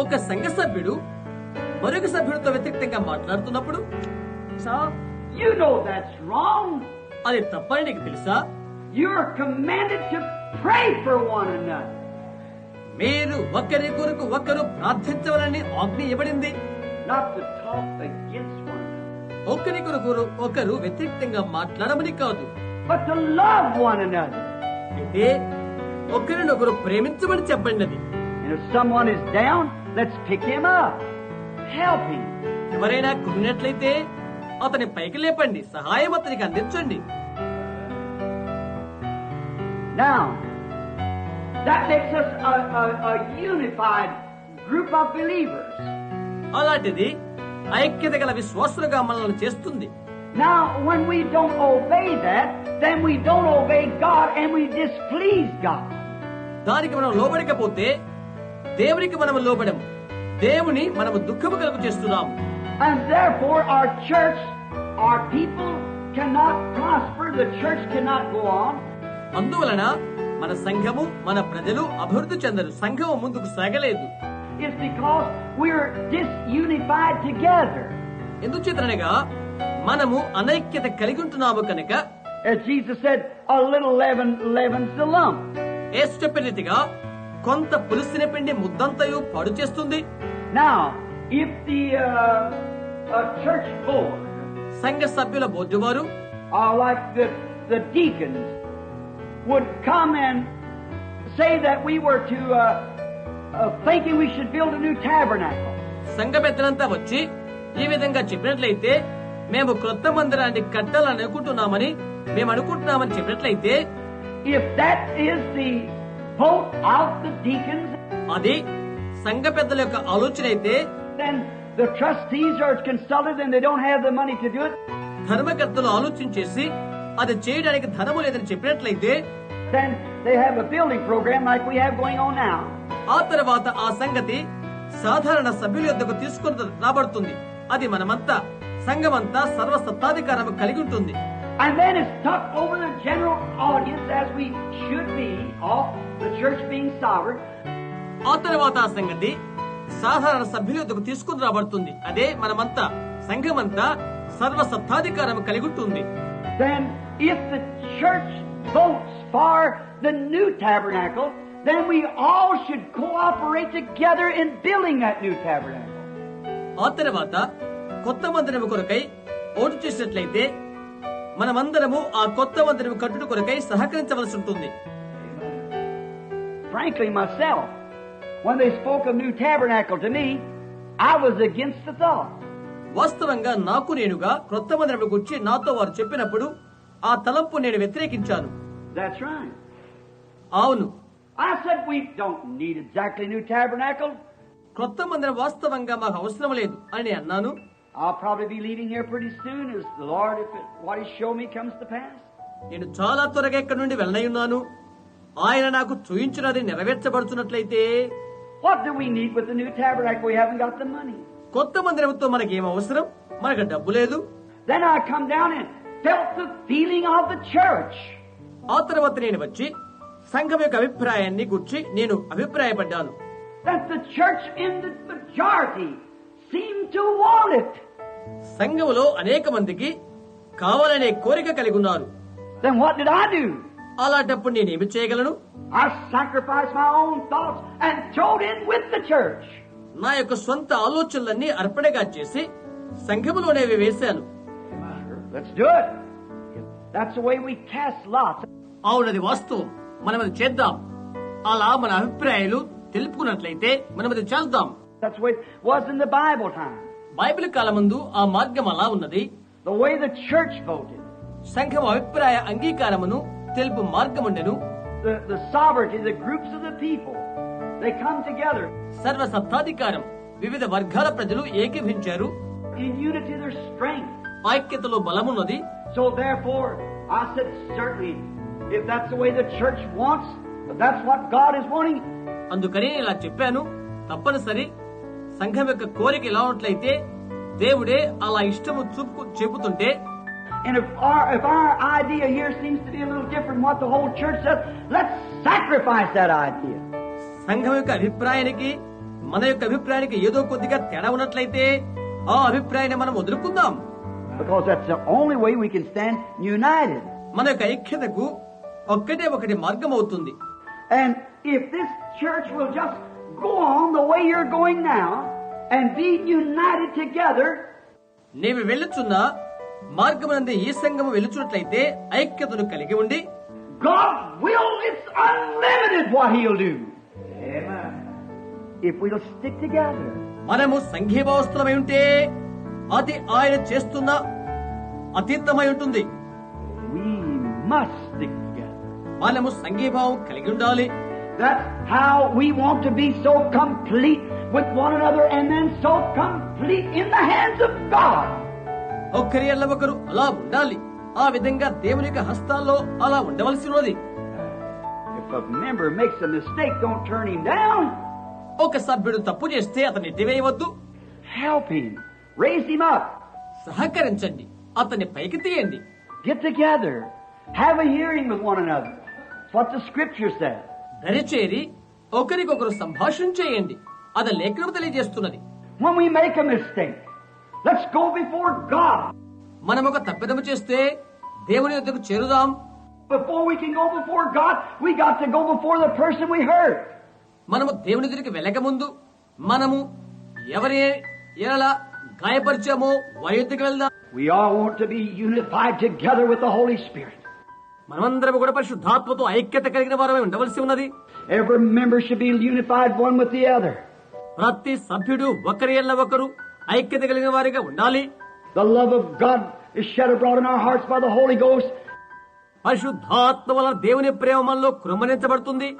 ఒక సంఘ సభ్యుడు మరొక సభ్యుడితో వ్యతిరేకంగా మాట్లాడుతున్నప్పుడు? అది తప్పని నీకు తెలుసా? మీరు ఒకరి కొరకు ఒకరు ప్రార్థించవాలని ఆజ్ఞ ఇవ్వడింది ఒకరి కొరకు ఒకరు వ్యతిరేకంగా మాట్లాడమని కాదు. But. ఒకరినొకరు ప్రేమించమని చెప్పండి. ఎవరైనా కురినట్లయితే అతని పైకి లేపండి సహాయం అతనికి అందించండి Now, that makes us a, a, a unified group of believers. అలాంటిది ఐక్యత గల విశ్వాసులుగా మనల్ని చేస్తుంది Now, when we don't obey that, then we don't obey God and we displease God. దానికి మనం లోబడకపోతే దేవునికి మనం లోబడము దేవుని మనము దుఃఖము కలుగు చేస్తున్నాము And therefore, our church, our people cannot prosper, the church cannot go on. అందువలన మన సంఘము మన ప్రజలు అభివృద్ధి చెందరు సంఘము ముందుకు సాగలేదు It's because we're disunified together. ఎందుచేతనగా మనము అనైక్యత కలిగి ఉంటున్నాము కనుక As Jesus said, a little leaven leavens the lump. ఏ రీతిగా కొంత పులిసిన పిండి ముద్దంతయు పాడు చేస్తుంది? సంఘ సభ్యుల బోధ్యవారు సంఘ పెద్దలంతా వచ్చి ఈ విధంగా చెప్పినట్లయితే మేము కొత్త మందిరాన్ని కట్టాలని అనుకుంటున్నామని మేము అనుకుంటున్నామని చెప్పినట్లయితే If that is the vote of the deacons, అది సంఘ పెద్దల యొక్క ఆలోచన అయితే then the trustees are consulted and they don't have the money to do it. ధర్మకర్తలు ఆలోచించేసి అది చేయడానికి ధనము లేదని చెప్పినట్లయితే Then they have a building program like we have going on now. ఆ తర్వాత ఆ సంగతి సాధారణ సభ్యుల యొద్దకు తీసుకుని రాబడుతుంది అది మనమంతా సంఘమంతా సర్వసత్తాధికారం కలిగి ఉంటుంది And then it's tucked over the general audience as we should be, of the church being sovereign. ఆ తర్వాత ఆ సంగతి సాధారణ సభ్యుల యొద్దకు తీసుకుని రాబడుతుంది అదే మనమంతా సంఘమంతా సర్వసత్తాధికారం కలిగి ఉంటుంది Then, if the church votes for the new tabernacle, then we all should cooperate together in building that new tabernacle. ఆ తర్వాత కొత్త మందిరము కొరకై ఓటు చేసినట్లయితే మనమందరము ఆ కొత్త వంతరి కట్టుడు కొరకై సహకరించవలసి ఉంటుంది. Frankly, myself, when they spoke of new tabernacle to me, I was against the thought. వాస్తవంగా నాకు నేనుగా కొత్త మందిరం గురించి నాతో వారు చెప్పినప్పుడు ఆ తలంపు నేను వ్యతిరేకించాను. అవును. క్రొత్త మందిరం వాస్తవంగా మాకు అవసరం లేదు అని అన్నాను. నేను చాలా త్వరగా ఇక్కడ నుండి వెళ్ళై ఉన్నాను ఆయన నాకు చూయించినది నెరవేర్చబడుతున్నట్లయితే కొత్త మందిరంతో మనకి ఏం అవసరం? మనకు డబ్బు లేదు. ఆ తర్వాత నేను వచ్చి సంఘం యొక్క అభిప్రాయాన్ని గుర్చి నేను అభిప్రాయపడ్డాను. That's the church. Seemed to want it. సంఘములో అనేక మందికి కావాలనే కోరిక కలిగి ఉన్నారు Then what did I do? అలాంటప్పుడు నేనేమి చేయగలను I sacrificed my own thoughts and throwed in with the church. నా యొక్క సొంత ఆలోచనలన్నీ అర్పణగా చేసి సంఘములోనే వేశాను Let's do it. That's the way we cast lots. అవునది వాస్తవం మనం అది చేద్దాం అలా మన అభిప్రాయాలు తెలుపుకున్నట్లయితే మనం అది చేద్దాం That's the way it was in the Bible time. Bible కాలమందు ఆ మార్గం అలా ఉన్నది The way the church voted. సంఘం అభిప్రాయ అంగీకారమును తెలుపు మార్గముండెను The, the sovereignty, the groups of the people. They come together. సర్వ సత్తాధికారం వివిధ వర్గాల ప్రజలు ఏకీభించారు In unity, there's strength. ఐక్యతలో బలమున్నది So therefore, I said, certainly, if that's the way the church wants, if that's what God is wanting, అందుకని ఇలా చెప్పాను తప్పనిసరి సంఘం యొక్క కోరిక ఇలా ఉన్నట్లయితే దేవుడే అలా ఇష్టము చూపు చెబుతుంటే And if our, if our idea here seems to be a little different from what the whole church says, let's sacrifice that idea. సంఘం యొక్క అభిప్రాయానికి మన యొక్క అభిప్రాయానికి ఏదో కొద్దిగా తేడా ఉన్నట్లయితే ఆ అభిప్రాయాన్ని మనం వదులుకుందాం Because that's the only way we can stand united. మన యొక్క ఐక్యతకు ఒక్కటే ఒకటి మార్గం అవుతుంది And if this church will just go on the way you're going now and be united together, నీవు వెళ్ళుచున్న మార్గమునందు ఈ సంఘము వెళ్ళుచున్నట్లయితే ఐక్యతను కలిగి ఉండి God will, it's unlimited what He'll do. Amen. If we'll stick together. మనము సంఘీభావస్థలమై ఉంటే అది ఆయన చేస్తున్న అతీతమై ఉంటుంది We must stick together. మనము సంఘీభావం కలిగి ఉండాలి That's how we want to be so complete with one another and then so complete in the hands of God. ఒక్కరి ఎల్ల ఒకరు అలా ఉండాలి ఆ విధంగా దేవుని యొక్క హస్తాల్లో అలా ఉండవలసి ఉన్నది If a member makes a mistake, don't turn him down. ఒక సభ్యుడు తప్పు చేస్తే అతన్ని ఎత్తివేయవద్దు Help him. Raise him up. సహకరించండి అతన్ని పైకి తీయండి Get together. Have a hearing with one another. It's what the scripture says. దరిచేరి ఒకరికొకరు సంభాషణ చేయండి అది లేఖనం తెలియజేస్తున్నది When we make a mistake, let's go before God. మనం ఒక తప్పిదము చేస్తే దేవుని యొద్దకు చేరుదాం Before we can go before God, we got to go before the person we hurt. మనము దేవుని ఎదురికి వెళ్ళక ముందు మనము ఎవరి ఎలా గాయపరిచామో వారి వెళ్దాం We all want to be unified together with the Holy Spirit. మనమందరం కూడా పరిశుద్ధాత్మతో ఐక్యత కలిగిన వారమే ఉండవలసి ఉన్నది. ప్రతి సభ్యుడు ఒకరి ఎల్ల ఒకరు ఐక్యత కలిగిన వారిగా ఉండాలి. పరిశుద్ధాత్మ వల్ల దేవుని ప్రేమ మనలో కృమరించబడుతుంది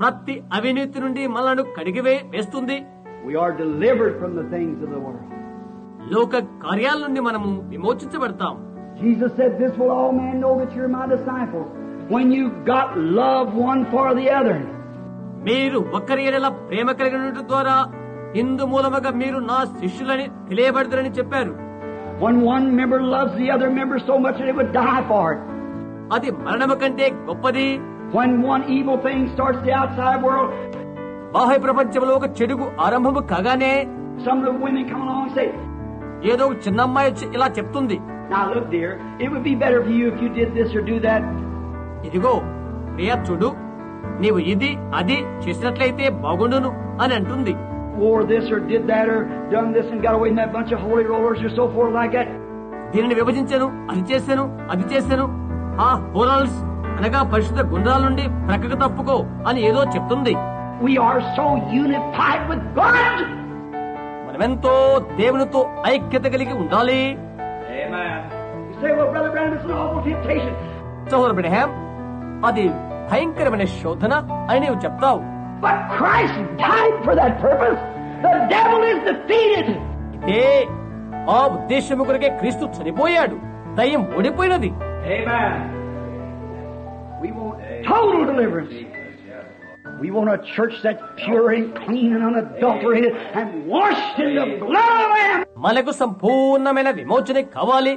ప్రతి అవినీతి నుండి మనను కడిగివే వేస్తుంది. లోక కార్యాల నుండి మనము విమోచించబడతాము Jesus said, This will all men know that you're my disciples. When you got love one for the other. మీరు ఒకరి ఎడల ప్రేమ కలిగిన ద్వారా హిందు మూలముగా మీరు నా శిష్యులని తెలియబడతారని చెప్పారు అది మరణము కంటే గొప్పది బాహ్య ప్రపంచంలో ఒక చెడుగు ఆరంభము కాగానే ఏదో చిన్నమ్మాయి ఇలా చెప్తుంది Now look, dear, it would be better for you if you did this or do that. ఇదిగో ప్రియా చూడు. నీవు ఇది అది చేసినట్లయితే బాగుండును అని అంటుంది. దీనిని విభజించను అది చేశాను అది చేశాను ఆ హోరల్స్ అనగా పరిశుద్ధ గుండ్రాల నుండి ప్రక్కకు తప్పుకో అని ఏదో చెప్తుంది. మనమెంతో దేవునితో ఐక్యత కలిగి ఉండాలి. You say, well, Brother Branham, it's an awful temptation. సోదరు బ్రహ్యాం అది భయంకరమైన శోధన అని నీవు చెప్తావు But Christ died for that purpose. The devil is defeated. ఇదే ఆ ఉద్దేశము కొరకే క్రీస్తు చనిపోయాడు దయ్యం ఓడిపోయినది Amen. We want total deliverance. We want a church that's pure and clean and unadulterated and washed in the blood of the Lamb. మనకు సంపూర్ణమైన విమోచన కావాలి.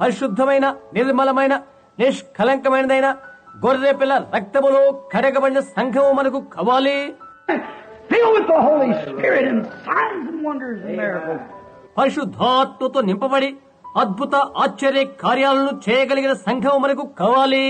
పరిశుద్ధమైన నిర్మలమైన నిష్కలంకమైనదైన గొర్రె పిల్ల రక్తములో కడగబడిన సంఘము మనకు కావాలి. పరిశుద్ధాత్మతో నింపబడి అద్భుత ఆశ్చర్య కార్యాలను చేయగలిగిన సంఘము మనకు కావాలి.